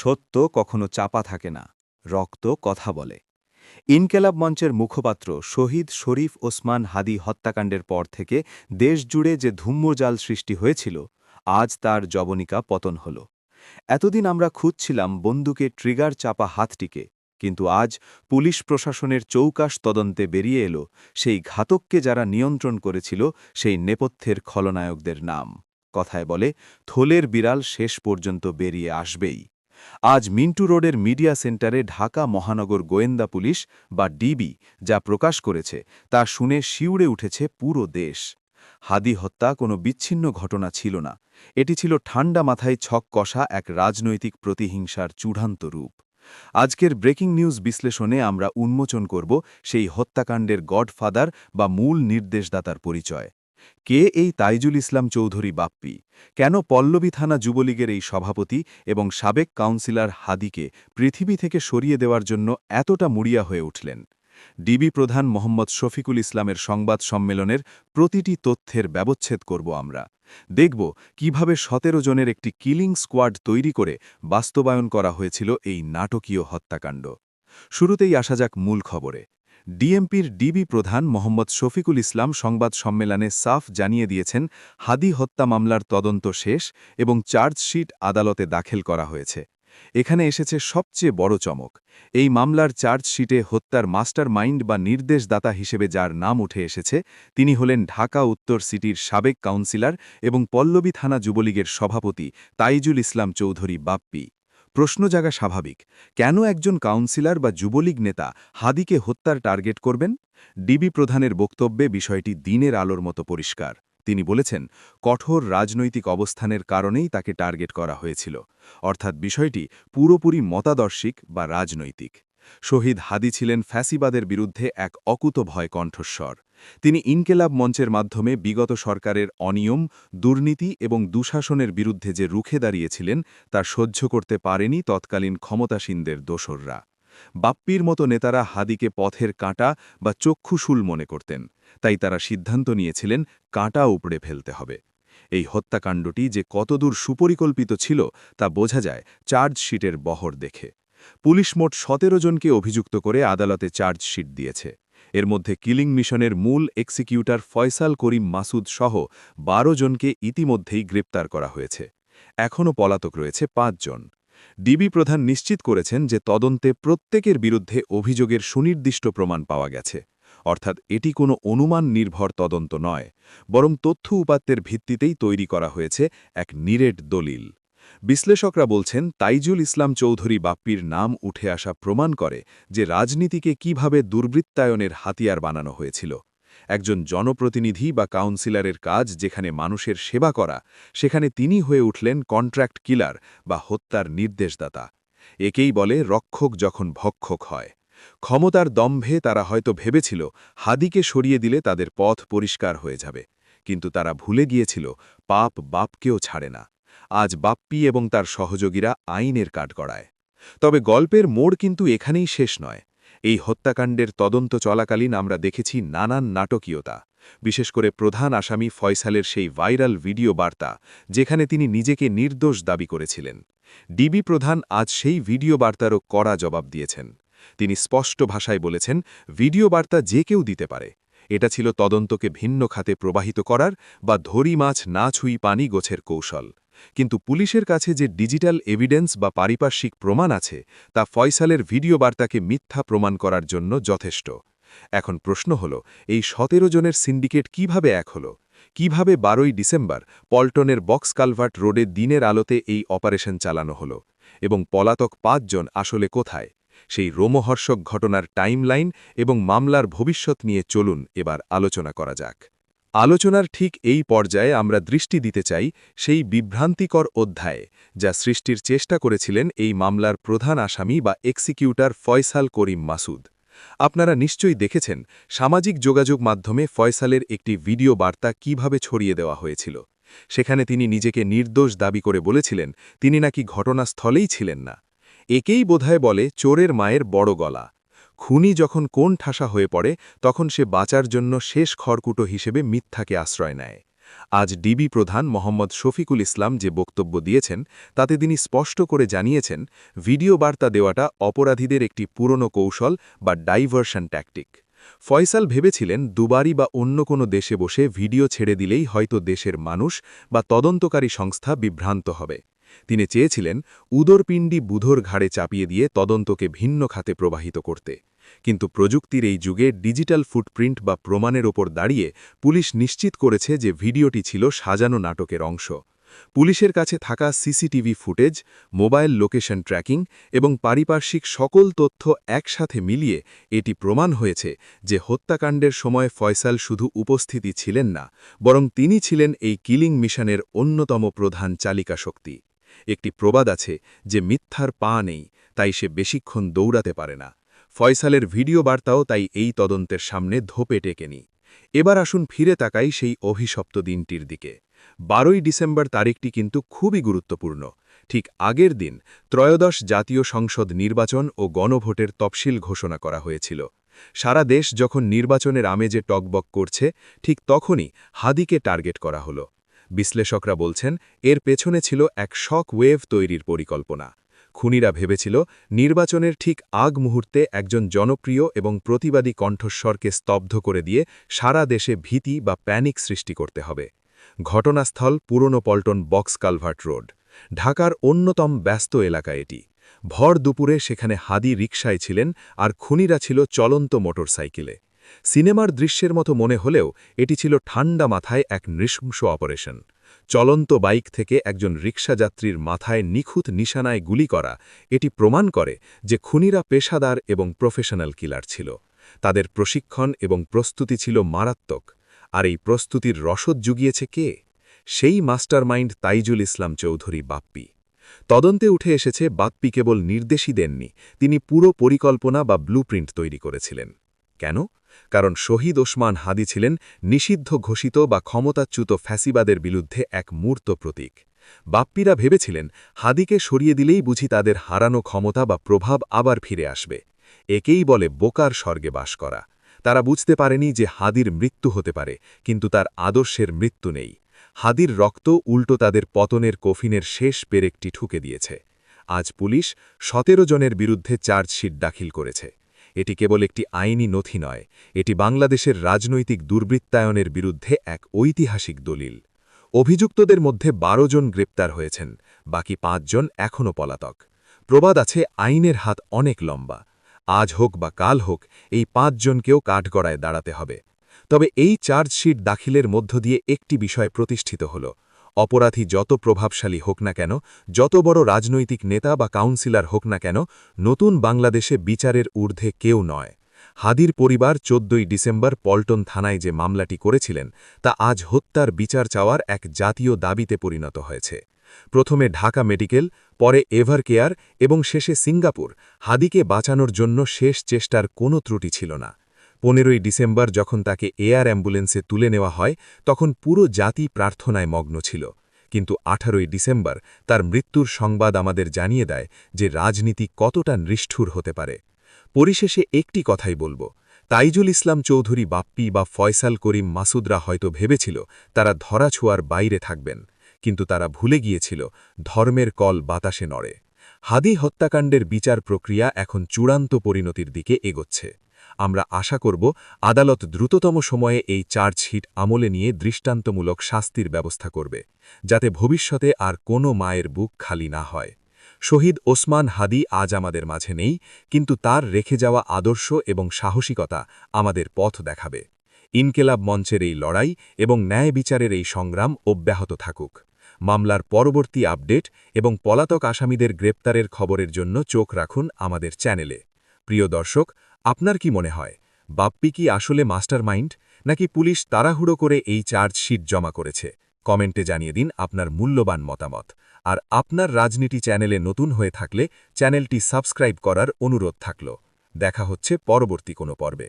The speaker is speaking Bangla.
সত্য কখনো চাপা থাকে না, রক্ত কথা বলে। ইনকেলাব মঞ্চের মুখপাত্র শহীদ শরীফ ওসমান হাদি হত্যাকাণ্ডের পর থেকে দেশজুড়ে যে ধূম্রজাল সৃষ্টি হয়েছিল, আজ তার জবনিকা পতন হল। এতদিন আমরা খুঁজছিলাম বন্দুকে ট্রিগার চাপা হাতটিকে, কিন্তু আজ পুলিশ প্রশাসনের চৌকাশ তদন্তে বেরিয়ে এলো সেই ঘাতককে যারা নিয়ন্ত্রণ করেছিল সেই নেপথ্যের খলনায়কদের নাম। কথায় বলে, থোলের বিড়াল শেষ পর্যন্ত বেরিয়ে আসবেই। আজ মিন্টু রোডের মিডিয়া সেন্টারে ঢাকা মহানগর গোয়েন্দা পুলিশ, বা ডিবি, যা প্রকাশ করেছে, তা শুনে শিউড়ে উঠেছে পুরো দেশ। হাদি হত্যা কোনো বিচ্ছিন্ন ঘটনা ছিল না। এটি ছিল ঠান্ডা মাথায় ছক কষা এক রাজনৈতিক প্রতিহিংসার চূড়ান্ত রূপ। আজকের ব্রেকিং নিউজ বিশ্লেষণে আমরা উন্মোচন করব সেই হত্যাকাণ্ডের গডফাদার বা মূল নির্দেশদাতার পরিচয়। কে এই তাইজুল ইসলাম চৌধুরী বাপ্পি? কেন পল্লবী থানা যুবলীগের এই সভাপতি এবং সাবেক কাউন্সিলর হাদিকে পৃথিবী থেকে সরিয়ে দেওয়ার জন্য এতটা মুড়িয়া হয়ে উঠলেন? ডিবি প্রধান মোহাম্মদ শফিকুল ইসলামের সংবাদ সম্মেলনের প্রতিটি তথ্যের ব্যবচ্ছেদ করব আমরা। দেখব কীভাবে সতেরো জনের একটি কিলিং স্কোয়াড তৈরি করে বাস্তবায়ন করা হয়েছিল এই নাটকীয় হত্যাকাণ্ড। শুরুতেই আসা যাক মূল খবরে। ডিএমপির ডিবি প্রধান মোহাম্মদ শফিকুল ইসলাম সংবাদ সম্মেলনে সাফ জানিয়ে দিয়েছেন, হাদি হত্যা মামলার তদন্ত শেষ এবং চার্জশিট আদালতে দাখিল করা হয়েছে। এখানে এসেছে সবচেয়ে বড় চমক। এই মামলার চার্জশিটে হত্যার মাস্টার মাইন্ড বা নির্দেশদাতা হিসেবে যার নাম উঠে এসেছে, তিনি হলেন ঢাকা উত্তর সিটির সাবেক কাউন্সিলর এবং পল্লবী থানা যুবলীগের সভাপতি তাইজুল ইসলাম চৌধুরী বাপ্পি। প্রশ্ন জাগা স্বাভাবিক। কেন একজন কাউন্সিলর বা যুবলীগ নেতা হাদিকে হত্যার টার্গেট করবেন? ডিবি প্রধানের বক্তব্যে বিষয়টি দিনের আলোর মতো পরিষ্কার। তিনি বলেছেন, কঠোর রাজনৈতিক অবস্থানের কারণেই তাকে টার্গেট করা হয়েছিল। অর্থাৎ বিষয়টি পুরোপুরি মতাদর্শিক বা রাজনৈতিক। শহীদ হাদি ছিলেন ফ্যাসিবাদের বিরুদ্ধে এক অকুত ভয় কণ্ঠস্বর। তিনি ইনকেলাব মঞ্চের মাধ্যমে বিগত সরকারের অনিয়ম, দুর্নীতি এবং দুঃশাসনের বিরুদ্ধে যে রুখে দাঁড়িয়েছিলেন, তা সহ্য করতে পারেনি তৎকালীন ক্ষমতাসীনদের দোসররা। বাপ্পির মতো নেতারা হাদিকে পথের কাঁটা বা চক্ষুশুল মনে করতেন, তাই তারা সিদ্ধান্ত নিয়েছিলেন কাঁটা উপড়ে ফেলতে হবে। এই হত্যাকাণ্ডটি যে কতদূর সুপরিকল্পিত ছিল, তা বোঝা যায় চার্জশিটের বহর দেখে। পুলিশ মোট সতেরো জনকে অভিযুক্ত করে আদালতে চার্জশিট দিয়েছে। এর মধ্যে কিলিং মিশনের মূল এক্সিকিউটার ফয়সাল করিম মাসুদ সহ বারো জনকে ইতিমধ্যেই গ্রেপ্তার করা হয়েছে। এখনও পলাতক রয়েছে পাঁচজন ডিবি প্রধান নিশ্চিত করেছেন যে তদন্তে প্রত্যেকের বিরুদ্ধে অভিযোগের সুনির্দিষ্ট প্রমাণ পাওয়া গেছে। অর্থাৎ এটি কোনো অনুমান নির্ভর তদন্ত নয়, বরং তথ্য উপাত্তের ভিত্তিতেই তৈরি করা হয়েছে এক নিরেট দলিল। বিশ্লেষকরা বলছেন, তাইজুল ইসলাম চৌধুরী বাপ্পির নাম উঠে আসা প্রমাণ করে যে রাজনীতিকে কীভাবে দুর্বৃত্তায়নের হাতিয়ার বানানো হয়েছিল। একজন জনপ্রতিনিধি বা কাউন্সিলরের কাজ যেখানে মানুষের সেবা করা, সেখানে তিনি হয়ে উঠলেন কন্ট্রাক্ট কিলার বা হত্যার নির্দেশদাতা। একেই বলে রক্ষক যখন ভক্ষক হয়। ক্ষমতার দম্ভে তারা হয়তো ভেবেছিল, হাদিকে সরিয়ে দিলে তাদের পথ পরিষ্কার হয়ে যাবে। কিন্তু তারা ভুলে গিয়েছিল, পাপ বাপকেও ছাড়ে না। আজ বাপ্পি এবং তার সহযোগীরা আইনের কাঠগড়ায় তবে গল্পের মোড় কিন্তু এখানেই শেষ নয়। এই হত্যাকাণ্ডের তদন্ত চলাকালীন আমরা দেখেছি নানান নাটকীয়তা। বিশেষ করে প্রধান আসামি ফয়সালের সেই ভাইরাল ভিডিও বার্তা, যেখানে তিনি নিজেকে নির্দোষ দাবি করেছিলেন। ডিবি প্রধান আজ সেই ভিডিও বার্তারও কড়া জবাব দিয়েছেন। তিনি স্পষ্ট ভাষায় বলেছেন, ভিডিও বার্তা যে কেউ দিতে পারে। এটা ছিল তদন্তকে ভিন্ন খাতে প্রবাহিত করার বা ধরি মাছ না ছুঁই পানি গোছের কৌশল। কিন্তু পুলিশের কাছে যে ডিজিটাল এভিডেন্স বা পারিপার্শ্বিক প্রমাণ আছে, তা ফয়সালের ভিডিও বার্তাকে মিথ্যা প্রমাণ করার জন্য যথেষ্ট। এখন প্রশ্ন হল, এই সতেরো জনের সিন্ডিকেট কীভাবে এক হল? কীভাবে বারোই ডিসেম্বর পল্টনের বক্স কালভার্ট রোডে দিনের আলোতে এই অপারেশন চালানো হল? এবং পলাতক পাঁচজন আসলে কোথায়? সেই রোমহর্ষক ঘটনার টাইমলাইন এবং মামলার ভবিষ্যৎ নিয়ে চলুন এবার আলোচনা করা যাক। আলোচনার ঠিক এই পর্যায়ে আমরা দৃষ্টি দিতে চাই সেই বিভ্রান্তিকর অধ্যায়ে, যা সৃষ্টির চেষ্টা করেছিলেন এই মামলার প্রধান আসামি বা এক্সিকিউটার ফয়সাল করিম মাসুদ। আপনারা নিশ্চয়ই দেখেছেন, সামাজিক যোগাযোগ মাধ্যমে ফয়সালের একটি ভিডিও বার্তা কীভাবে ছড়িয়ে দেওয়া হয়েছিল। সেখানে তিনি নিজেকে নির্দোষ দাবি করে বলেছিলেন, তিনি নাকি ঘটনাস্থলেই ছিলেন না। একেই বোধহয় বলে চোরের মায়ের বড় গলা। খুনি যখন কোন ঠাসা হয়ে পড়ে, তখন সে বাঁচার জন্য শেষ খড়কুটো হিসেবে মিথ্যাকে আশ্রয় নেয়। আজ ডিবি প্রধান মোহাম্মদ শফিকুল ইসলাম যে বক্তব্য দিয়েছেন, তাতে তিনি স্পষ্ট করে জানিয়েছেন, ভিডিও বার্তা দেওয়াটা অপরাধীদের একটি পুরনো কৌশল বা ডাইভার্সন ট্যাকটিক। ফয়সাল ভেবেছিলেন, দুবারই বা অন্য কোনো দেশে বসে ভিডিও ছেড়ে দিলেই হয়তো দেশের মানুষ বা তদন্তকারী সংস্থা বিভ্রান্ত হবে। তিনি চেয়েছিলেন, উদরপিণ্ডি বুধর ঘাড়ে চাপিয়ে দিয়ে তদন্তকে ভিন্ন খাতে প্রবাহিত করতে। কিন্তু প্রযুক্তির এই যুগে ডিজিটাল ফুটপ্রিন্ট বা প্রমাণের ওপর দাঁড়িয়ে পুলিশ নিশ্চিত করেছে যে ভিডিওটি ছিল সাজানো নাটকের অংশ। পুলিশের কাছে থাকা CCTV footage, mobile location tracking এবং পারিপার্শ্বিক সকল তথ্য একসাথে মিলিয়ে এটি প্রমাণ হয়েছে যে হত্যাকাণ্ডের সময় ফয়সাল শুধু উপস্থিতি ছিলেন না, বরং তিনি ছিলেন এই কিলিং মিশনের অন্যতম প্রধান চালিকা শক্তি। একটি প্রবাদ আছে যে মিথ্যার পা নেই, তাই সে বেশিক্ষণ দৌড়াতে পারে না। ফয়সালের ভিডিও বার্তাও তাই এই তদন্তের সামনে ধোপে টেকেনি। এবার আসুন ফিরে তাকাই সেই অভিশপ্ত দিনটির দিকে। বারোই ডিসেম্বর তারিখটি কিন্তু খুবই গুরুত্বপূর্ণ। ঠিক আগের দিন ত্রয়োদশ জাতীয় সংসদ নির্বাচন ও গণভোটের তফসিল ঘোষণা করা হয়েছিল। সারা দেশ যখন নির্বাচনের আমেজে টকবক করছে, ঠিক তখনই হাদিকে টার্গেট করা হলো। বিশ্লেষকরা বলছেন, এর পেছনে ছিল এক শক ওয়েভ তৈরির পরিকল্পনা। খুনিরা ভেবেছিল নির্বাচনের ঠিক আগ মুহূর্তে একজন জনপ্রিয় এবং প্রতিবাদী কণ্ঠস্বরকে স্তব্ধ করে দিয়ে সারা দেশে ভীতি বা প্যানিক সৃষ্টি করতে হবে। ঘটনাস্থল পুরনো পল্টন বক্স কালভার্ট রোড। ঢাকার অন্যতম ব্যস্ত এলাকা এটি। ভর দুপুরে সেখানে হাদি রিকশায় ছিলেন আর খুনিরা ছিল চলন্ত মোটরসাইকেলে। সিনেমার দৃশ্যের মতো মনে হলেও এটি ছিল ঠান্ডা মাথায় এক নৃশংস অপারেশন। চলন্ত বাইক থেকে একজন রিকশাযাত্রীর মাথায় নিখুঁত নিশানায় গুলি করা, এটি প্রমাণ করে যে খুনিরা পেশাদার এবং প্রফেশনাল কিলার ছিল। তাদের প্রশিক্ষণ এবং প্রস্তুতি ছিল মারাত্মক। আর এই প্রস্তুতির রসদ জুগিয়েছে কে? সেই মাস্টারমাইন্ড তাইজুল ইসলাম চৌধুরী বাপ্পি। তদন্তে উঠে এসেছে, বাপ্পি কেবল নির্দেশই দেননি, তিনি পুরো পরিকল্পনা বা ব্লুপ্রিন্ট তৈরি করেছিলেন। কেন? কারণ শহীদ ওসমান হাদি ছিলেন নিষিদ্ধ ঘোষিত বা ক্ষমতাচ্যুত ফ্যাসিবাদের বিরুদ্ধে এক মূর্ত প্রতীক। বাপ্পিরা ভেবেছিলেন, হাদিকে সরিয়ে দিলেই বুঝি তাদের হারানো ক্ষমতা বা প্রভাব আবার ফিরে আসবে। একেই বলে বোকার স্বর্গে বাস করা। তারা বুঝতে পারেনি যে হাদির মৃত্যু হতে পারে, কিন্তু তার আদর্শের মৃত্যু নেই। হাদির রক্ত উল্টো তাদের পতনের কফিনের শেষ পেরেকটি ঠুকে দিয়েছে। আজ পুলিশ সতেরো জনের বিরুদ্ধে চার্জশিট দাখিল করেছে। এটি কেবল একটি আইনি নথি নয়, এটি বাংলাদেশের রাজনৈতিক দুর্বৃত্তায়নের বিরুদ্ধে এক ঐতিহাসিক দলিল। অভিযুক্তদের মধ্যে বারো জন গ্রেপ্তার হয়েছেন, বাকি পাঁচজন এখনও পলাতক। প্রবাদ আছে, আইনের হাত অনেক লম্বা। আজ হোক বা কাল হোক, এই পাঁচজনকেও কাঠগড়ায় দাঁড়াতে হবে। তবে এই চার্জশিট দাখিলের মধ্য দিয়ে একটি বিষয় প্রতিষ্ঠিত হল অপরাধী যত প্রভাবশালী হোক না কেন, যত বড় রাজনৈতিক নেতা বা কাউন্সিলর হোক না কেন, নতুন বাংলাদেশে বিচারের ঊর্ধ্বে কেউ নয়। হাদির পরিবার চোদ্দই ডিসেম্বর পল্টন থানায় যে মামলাটি করেছিলেন, তা আজ হত্যার বিচার চাওয়ার এক জাতীয় দাবিতে পরিণত হয়েছে। প্রথমে ঢাকা মেডিকেল, পরে এভার কেয়ার এবং শেষে সিঙ্গাপুর। হাদিকে বাঁচানোর জন্য শেষ চেষ্টার কোনো ত্রুটি ছিল না। পনেরোই ডিসেম্বর যখন তাকে এয়ার অ্যাম্বুলেন্সে তুলে নেওয়া হয়, তখন পুরো জাতি প্রার্থনায় মগ্ন ছিল। কিন্তু আঠারোই ডিসেম্বর তার মৃত্যুর সংবাদ আমাদের জানিয়ে দেয় যে রাজনীতি কতটা নিষ্ঠুর হতে পারে। পরিশেষে একটি কথাই বলব, তাইজুল ইসলাম চৌধুরী বাপ্পি বা ফয়সাল করিম মাসুদরা হয়তো ভেবেছিল তারা ধরাছোঁয়ার বাইরে থাকবেন, কিন্তু তারা ভুলে গিয়েছিল ধর্মের কল বাতাসে নড়ে। হাদি হত্যাকাণ্ডের বিচার প্রক্রিয়া এখন চূড়ান্ত পরিণতির দিকে এগোচ্ছে। আমরা আশা করব আদালত দ্রুততম সময়ে এই চার্জশিট আমলে নিয়ে দৃষ্টান্তমূলক শাস্তির ব্যবস্থা করবে, যাতে ভবিষ্যতে আর কোনো মায়ের বুক খালি না হয়। শহীদ ওসমান হাদি আজ আমাদের মাঝে নেই, কিন্তু তার রেখে যাওয়া আদর্শ এবং সাহসিকতা আমাদের পথ দেখাবে। ইনকেলাব মঞ্চের এই লড়াই এবং ন্যায় বিচারের এই সংগ্রাম অব্যাহত থাকুক। মামলার পরবর্তী আপডেট এবং পলাতক আসামিদের গ্রেপ্তারের খবরের জন্য চোখ রাখুন আমাদের চ্যানেলে। প্রিয় দর্শক আপনার কি মনে হয়, বাপ্পি কি আসলে মাস্টার মাইন্ড নাকি পুলিশ তাড়াহুড়ো করে এই চার্জশিট জমা করেছে? কমেন্টে জানিয়ে দিন আপনার মূল্যবান মতামত। আর আপনার রাজনীতি চ্যানেলে নতুন হয়ে থাকলে চ্যানেলটি সাবস্ক্রাইব করার অনুরোধ থাকল। দেখা হচ্ছে পরবর্তী কোনো পর্বে।